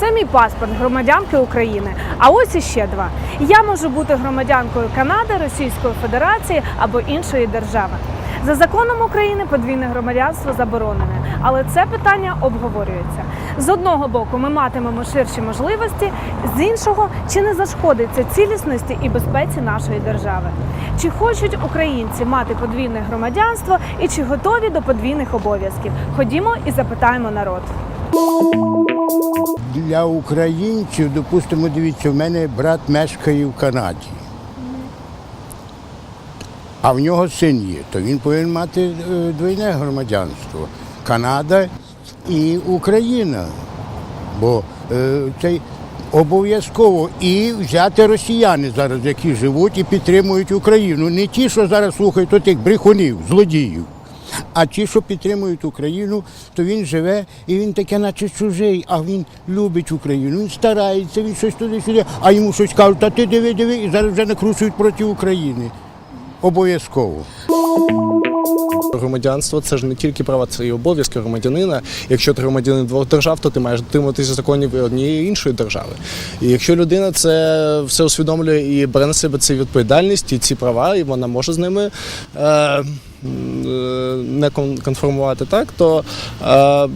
Це мій паспорт громадянки України. А ось іще два. Я можу бути громадянкою Канади, Російської Федерації або іншої держави. За законом України подвійне громадянство заборонене, але це питання обговорюється. З одного боку, ми матимемо ширші можливості, з іншого, чи не зашкодить це цілісності і безпеці нашої держави? Чи хочуть українці мати подвійне громадянство і чи готові до подвійних обов'язків? Ходімо і запитаємо народ. Для українців, допустимо, дивіться, в мене брат мешкає в Канаді. А в нього син є, то він повинен мати е, двойне громадянство. Канада і Україна. Бо е, це обов'язково і взяти росіяни зараз, які живуть і підтримують Україну. Не ті, що зараз слухають тих брехунів, злодіїв. А ті, що підтримують Україну, то він живе і він таке, наче чужий, а він любить Україну. Він старається, він щось туди-сюди, а йому щось кажуть, та ти диви, диви, і зараз вже накручують проти України. Обов'язково. Громадянство це ж не тільки права, це і обов'язки громадянина. Якщо ти громадянин двох держав, то ти маєш дотримуватися законів однієї іншої держави. І якщо людина це все усвідомлює і бере на себе цю відповідальність і ці права, і вона може з ними е, е, не кон- конформувати так, то е,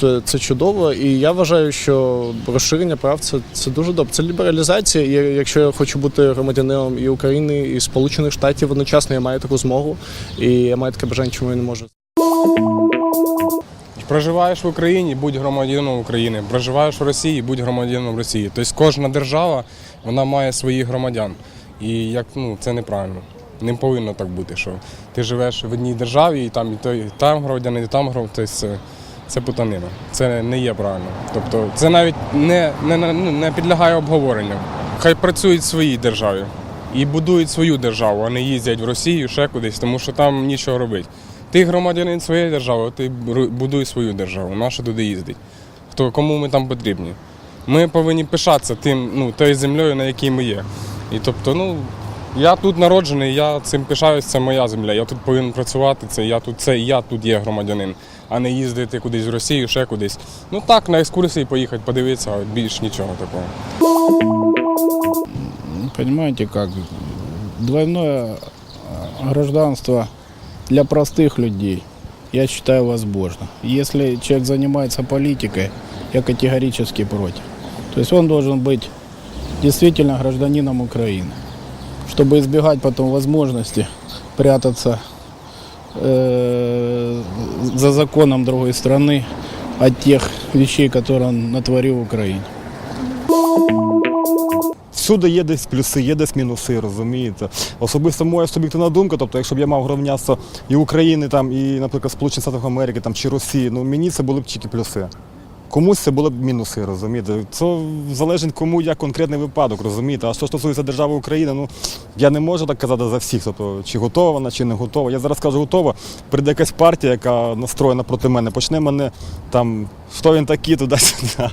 це, це чудово. І я вважаю, що розширення прав це, це дуже добре. Це лібералізація. І якщо я хочу бути громадянином і України, і Сполучених Штатів одночасно, я маю таку змогу, і я маю таке бажання, чому я не можу. Проживаєш в Україні, будь громадянином України. Проживаєш в Росії, будь громадянином Росії. Тобто кожна держава вона має своїх громадян. І як ну це неправильно. Не повинно так бути, що ти живеш в одній державі, і там і той, і там громадянин, і там громадянин. Тобто це, путанина. Це не є правильно. Тобто це навіть не, не, не, підлягає обговоренню. Хай працюють в своїй державі і будують свою державу, а не їздять в Росію ще кудись, тому що там нічого робити. Ти громадянин своєї держави, ти будуй свою державу. Нащо туди їздить? Хто кому ми там потрібні? Ми повинні пишатися тим, ну, тою землею, на якій ми є. І тобто, ну, я тут народжений, я цим пишаюсь, це моя земля. Я тут повинен працювати, це я тут, це я тут є громадянин, а не їздити кудись в Росію, ще кудись. Ну так, на екскурсії поїхати, подивитися, а більш нічого такого. Понимаете, как двойное э, гражданство для простых людей, я считаю, возможно. Если человек занимается политикой, я категорически против. То есть он должен быть действительно гражданином Украины, чтобы избегать потом возможности прятаться э, за законом другой страны от тех вещей, которые он натворил в Украине. Всюди є десь плюси, є десь мінуси, розумієте. Особисто моя суб'єктивна думка, тобто, якщо б я мав громадянство і України, там, і, наприклад, Сполучених Штатів Америки там, чи Росії, ну мені це були б тільки плюси. Комусь це були б мінуси, розумієте. Це залежить кому як конкретний випадок, розумієте. А що стосується держави України, ну я не можу так казати за всіх, тобто чи готова вона, чи не готова. Я зараз кажу готова. Прийде якась партія, яка настроєна проти мене, почне мене там, хто він такий, туди-сюди.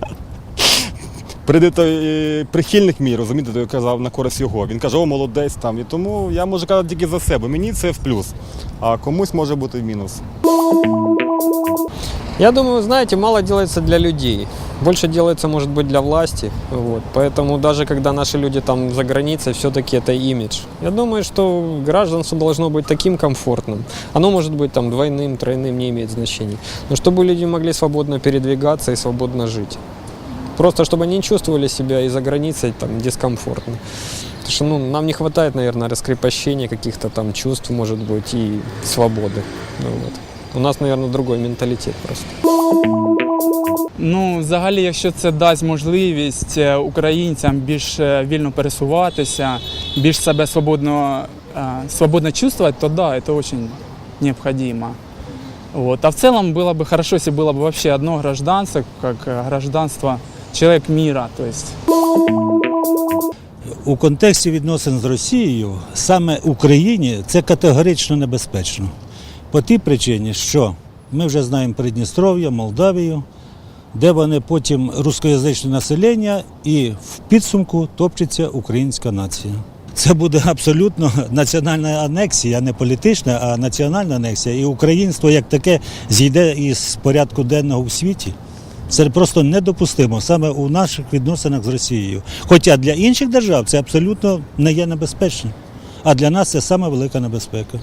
Прийде той е, прихильник мій, розумієте, той казав на користь його. Він каже, о, молодець там. І тому я можу казати тільки за себе. Мені це в плюс, а комусь може бути в мінус. Я думаю, знаете, мало делается для людей. Больше делается, может быть, для власти. Вот. Поэтому даже когда наши люди там за границей, все-таки это имидж. Я думаю, что гражданство должно быть таким комфортным. Оно может быть там двойным, тройным, не имеет значения. Но чтобы люди могли свободно передвигаться и свободно жить. Просто чтобы они не чувствовали себя и за границей там дискомфортно. Потому что ну, нам не хватает, наверное, раскрепощения каких-то там чувств, может быть, и свободы. Ну, вот. У нас, наверное, другой менталитет просто. Ну, взагалі, якщо це дасть можливість е, українцям більш е, вільно пересуватися, більш себе свободно, е, свободно чувствовать, то да, это очень необходимо. Вот. А в целом было бы хорошо, если было бы вообще одно гражданство, как э, гражданство человек мира. То есть У контексті відносин з Росією саме Україні це категорично небезпечно. По тій причині, що ми вже знаємо Придністров'я, Молдавію, де вони потім рускоязичне населення і в підсумку топчеться українська нація. це буде абсолютно національна анексія, не політична, а національна анексія. І українство як таке зійде із порядку денного в світі. Це просто недопустимо саме у наших відносинах з Росією. Хоча для інших держав це абсолютно не є небезпечним. А для нас це саме велика небезпека.